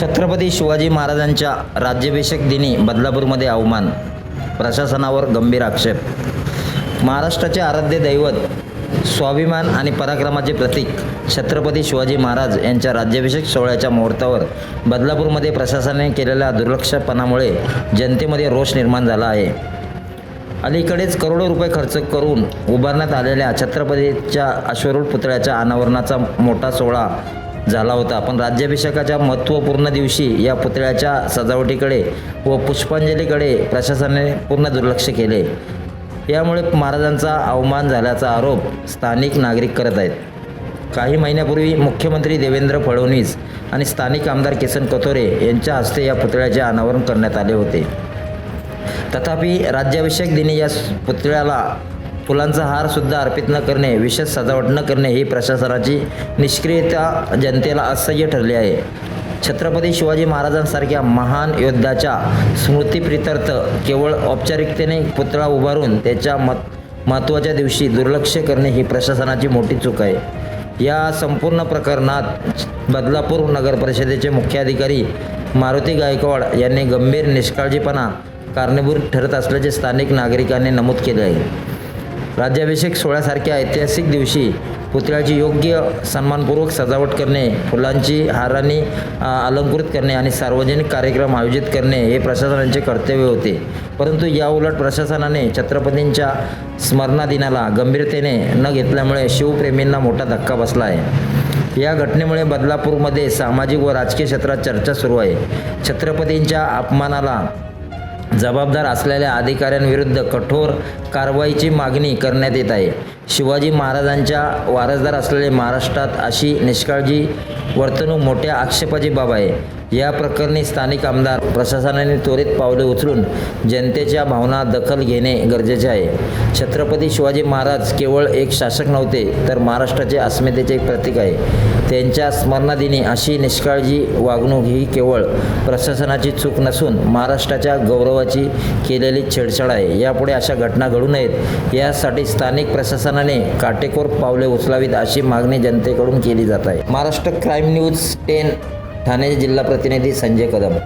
छत्रपती शिवाजी महाराजांच्या राज्याभिषेक दिनी बदलापूरमध्ये अवमान प्रशासनावर गंभीर आक्षेप. महाराष्ट्राचे आराध्य दैवत स्वाभिमान आणि पराक्रमाचे प्रतीक छत्रपती शिवाजी महाराज यांच्या राज्याभिषेक सोहळ्याच्या मुहूर्तावर बदलापूरमध्ये प्रशासनाने केलेल्या दुर्लक्षपणामुळे जनतेमध्ये रोष निर्माण झाला आहे. अलीकडेच करोडो रुपये खर्च करून उभारण्यात आलेल्या छत्रपतीच्या अश्वरूढ पुतळ्याच्या अनावरणाचा मोठा सोहळा झाला होता. पण राज्याभिषेकाच्या महत्त्वपूर्ण दिवशी या पुतळ्याच्या सजावटीकडे व पुष्पांजलीकडे प्रशासनाने पूर्ण दुर्लक्ष केले. यामुळे महाराजांचा अवमान झाल्याचा आरोप स्थानिक नागरिक करत आहेत. काही महिन्यापूर्वी मुख्यमंत्री देवेंद्र फडणवीस आणि स्थानिक आमदार किसन कथोरे यांच्या हस्ते या पुतळ्याचे अनावरण करण्यात आले होते. तथापि राज्याभिषेक दिनी या पुतळ्याला फुलांचा हार सुद्धा अर्पित न करणे विशेष सजावट न करणे ही प्रशासनाची निष्क्रियता जनतेला असह्य ठरली आहे. छत्रपती शिवाजी महाराजांसारख्या महान योद्ध्याच्या स्मृतीप्रित्यर्थ केवळ औपचारिकतेने पुतळा उभारून त्याच्या मत महत्त्वाच्या दिवशी दुर्लक्ष करणे ही प्रशासनाची मोठी चूक आहे. या संपूर्ण प्रकरणात बदलापूर नगर परिषदेचे मुख्याधिकारी मारुती गायकवाड यांनी गंभीर निष्काळजीपणा कारणीभूत ठरत असल्याचे स्थानिक नागरिकांनी नमूद केले आहे. राज्याभिषेक सोहळ्यासारख्या ऐतिहासिक दिवशी पुतळ्याची योग्य सन्मानपूर्वक सजावट करणे फुलांची हारांनी अलंकृत करणे आणि सार्वजनिक कार्यक्रम आयोजित करणे हे प्रशासनाचे कर्तव्य होते. परंतु याउलट प्रशासनाने छत्रपतींच्या स्मरणादिनाला गंभीरतेने न घेतल्यामुळे शिवप्रेमींना मोठा धक्का बसला आहे. या घटनेमुळे बदलापूरमध्ये सामाजिक व राजकीय क्षेत्रात चर्चा सुरू आहे. छत्रपतींच्या अपमानाला जबाबदार असलेल्या अधिकाऱ्यांविरुद्ध कठोर कारवाईची मागणी करण्यात येत आहे. शिवाजी महाराजांच्या वारसदार असलेले महाराष्ट्रात अशी निष्काळजी वर्तणूक मोठ्या आक्षेपाची बाब आहे. या प्रकरणी स्थानिक आमदार प्रशासनाने त्वरित पावले उचलून जनतेच्या भावना दखल घेणे गरजेचे आहे. छत्रपती शिवाजी महाराज केवळ एक शासक नव्हते तर महाराष्ट्राचे अस्मितेचे एक प्रतीक आहे. त्यांच्या स्मरणादिनी अशी निष्काळजी वागणूक ही केवळ प्रशासनाची चूक नसून महाराष्ट्राच्या गौरवाची केलेली छेडछाड आहे. यापुढे अशा घटना घडू नयेत यासाठी स्थानिक प्रशासनाने काटेकोर पावले उचलावीत अशी मागणी जनतेकडून केली जात आहे. Maharashtra crime news ten Thane जिल्हा प्रतिनिधी संजय कदम.